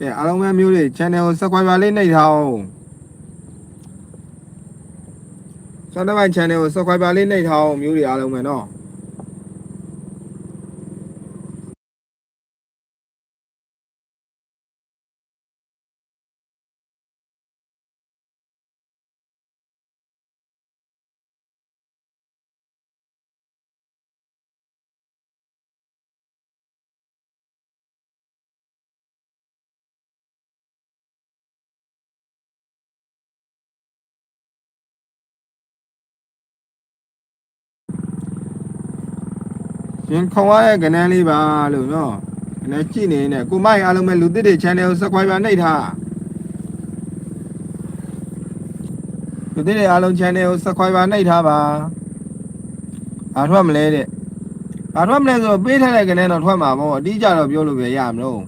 ကဲအားလုံးပဲမျိုးတွေ channel ကို subscriber လေးနှိပ်ထားအောင်စောတဲ့ပိုင်း channel ကို subscriber လေးနှိပ်ထားအောင်မျိုးတွေအားလုံးပဲနော် ရင်ခေါ်ရရဲ့ကနန်းလေးပါလို့နော်ကနန်းကြည့်နေနေကိုမိုက်အားလုံးပဲလူသစ်တွေ channel ကို subscriber နှိပ်ထားလူသစ်တွေအားလုံး channel ကို subscriber နှိပ်ထားပါဘာထွက်မလဲတဲ့ဘာထွက်မလဲဆိုတော့ပေးထားတဲ့ကနန်းတော့ထွက်မှာပေါ့အတိအကျတော့ပြောလို့ပဲရမလို့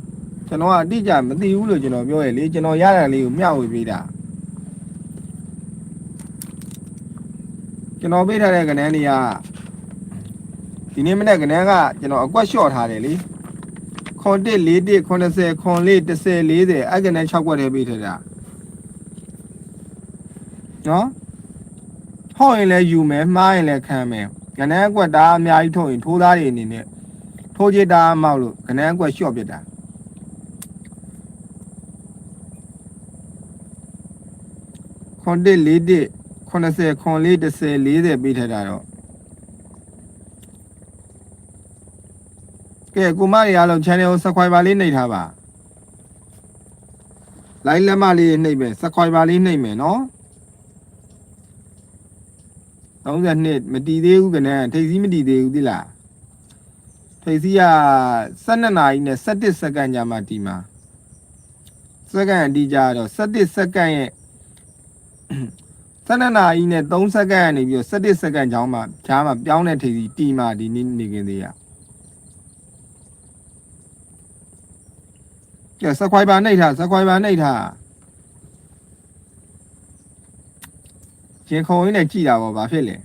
ကျွန်တော်ကအတိအကျမသိဘူးလို့ကျွန်တော်ပြောရလေကျွန်တော်ရတာလေးကိုမျှဝေပေးတာကျွန်တော်ပေးထားတဲ့ကနန်းတွေက ဒီနေ့မနေ့ကနန်းကကျွန်တော်အကွက်လျှော့ထားတယ်လေခွန်1 4 1 80ခွန်4 10 40အဲ့ကနန်း6ကွက်တည်းပေးထတာနော်ဟော့ရင်လည်းယူမယ်မှားရင်လည်းခံမယ်ကနန်းအကွက်ဒါအများကြီးထုတ်ရင်ထိုးသားတွေအနေနဲ့ထိုးချစ်တာမောက်လို့ကနန်းအကွက်လျှော့ပြစ်တာခွန်1 4 1 80ခွန်4 10 40ပေးထတာတော့ ကဲကိုမတွေအားလုံး channel ကို subscriber လေးနှိပ်ထားပါ like လက်မလေးနှိပ်မယ် subscriber လေးနှိပ်မယ်နော်32မတီးသေးဘူးကနန်းထိပ်စည်းမတီးသေးဘူးသိလားထိပ်စည်းက12နာရီနဲ့17စက္ကန့်ကြာမှတီးမှာစက္ကန့်အတီးကြတော့17စက္ကန့်ရဲ့12နာရီနဲ့3စက္ကန့်ကနေပြီးတော့17စက္ကန့်ကြောင်းမှဂျားမှာပြောင်းတဲ့ထိပ်စည်းတီးမှဒီနေ့နေခင်သေးရ ကဲ subscriber နှိပ်ထား subscriber နှိပ်ထားကျင်ခုံရင်းနဲ့ကြည်တာပေါ့ဘာဖြစ်လဲ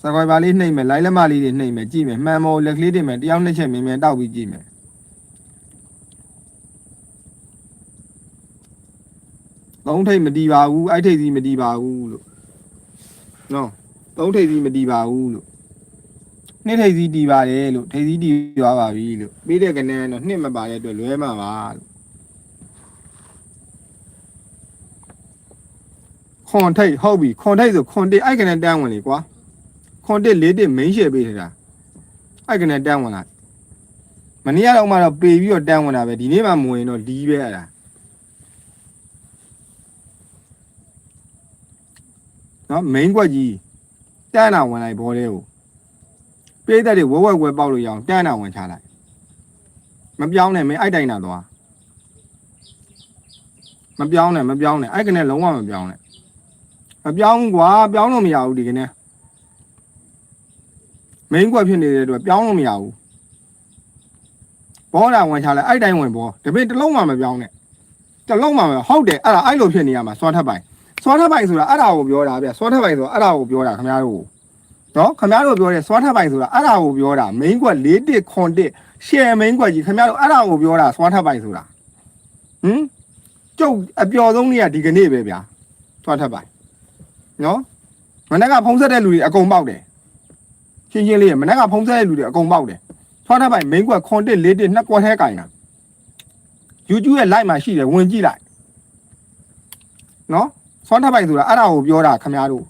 subscriber လေးနှိပ်မယ် like လက်မလေးတွေနှိပ်မယ်ကြည့်မယ်မှန်မို့လက်ကလေးတင်မယ်တယောက်နှစ်ချက်မြင်မြင်တောက်ပြီးကြည့်မယ်သုံးထိပ်မတီးပါဘူးအဲ့ထိပ်စီမတီးပါဘူးလို့နော်သုံးထိပ်စီမတီးပါဘူးလို့ နှစ်ထိပ်စီတီးပါတယ်လို့ထိပ်စီတီးသွားပါပြီလို့ပြီးတဲ့ကနန်းတော့နှစ်မပါတဲ့အတွက်လွဲမှာပါလို့ခွန်ထိတ်ဟုတ်ပြီခွန်ထိတ်ဆိုခွန်တစ်အဲ့ကနေတန်းဝင်လေကွာခွန်တစ်လေးတစ် main share ပေးထတာအဲ့ကနေတန်းဝင်လာမနေ့ကတော့မှတော့ပေပြီးတော့တန်းဝင်တာပဲဒီနေ့မှမဝင်တော့လီးပဲအဲ့ဒါနော် main ကွက်ကြီးတန်းတာဝင်လိုက်ဘောလေးကို ပေးတဲ့တွေဝက်ဝက်ဝက်ပေါက်လို့ရအောင်တန်းတာဝင်ချလိုက်မပြောင်းနဲ့မင်းအဲ့တိုင်တာသွားမပြောင်းနဲ့မပြောင်းနဲ့အဲ့ကနေလုံးဝမပြောင်းနဲ့မပြောင်းဘူးကွာပြောင်းလို့မရဘူးဒီကနေ့ main ကွက်ဖြစ်နေတဲ့အတွက်ပြောင်းလို့မရဘူးဘောတာဝင်ချလိုက်အဲ့တိုင်းဝင်ဘောတပည့်တစ်လုံးမှမပြောင်းနဲ့တစ်လုံးမှမဟုတ်တယ်အဲ့ဒါအဲ့လိုဖြစ်နေရမှာစွာထပ်ပိုင်စွာထပ်ပိုင်ဆိုတာအဲ့ဒါကိုပြောတာဗျစွာထပ်ပိုင်ဆိုတာအဲ့ဒါကိုပြောတာခင်ဗျားတို့ နော်ခင်ဗျားတို့ပြောတဲ့စွာထပ်ပိုင်ဆိုတာအဲ့ဒါကိုပြောတာ main ကွက်၄တစ်ခွန်တစ် share main ကွက်ကြီးခင်ဗျားတို့အဲ့ဒါကိုပြောတာစွာထပ်ပိုင်ဆိုတာဟမ်ကျုပ်အပျော်ဆုံးနေ့ကဒီကနေ့ပဲဗျာစွာထပ်ပိုင်နော်မနက်ကဖုံးဆက်တဲ့လူတွေအကုန်ပေါက်တယ်ရှင်းရှင်းလေးရမနက်ကဖုံးဆက်တဲ့လူတွေအကုန်ပေါက်တယ်ထွားထပ်ပိုင် main ကွက်ခွန်တစ်လေးတစ်နှစ်ကွက်ထဲကင်တာ YouTube ရဲ့ live မှာရှိတယ်ဝင်ကြည့်လိုက်နော်ထွားထပ်ပိုင်ဆိုတာအဲ့ဒါကိုပြောတာခင်ဗျားတို့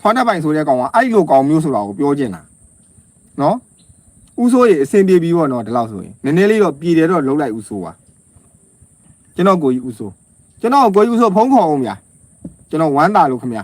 ထွားထပ်ပိုင်ဆိုတဲ့ကောင်ကအဲ့လိုကောင်မျိုးဆိုတာကိုပြောချင်တာနော်ဥဆိုးရေအစင်ပြေပြီးပေါ့နော်ဒီလောက်ဆိုရင်နည်းနည်းလေးတော့ပြည်တယ်တော့လုံးလိုက်ဥဆိုးပါကျွန်တော်ကိုကြီးဥဆိုးကျွန်တော်ကိုကြီးဥဆိုးဖုံးခေါ်အောင်ဗျာကျွန်တော်ဝမ်းတာလို့ခင်ဗျာ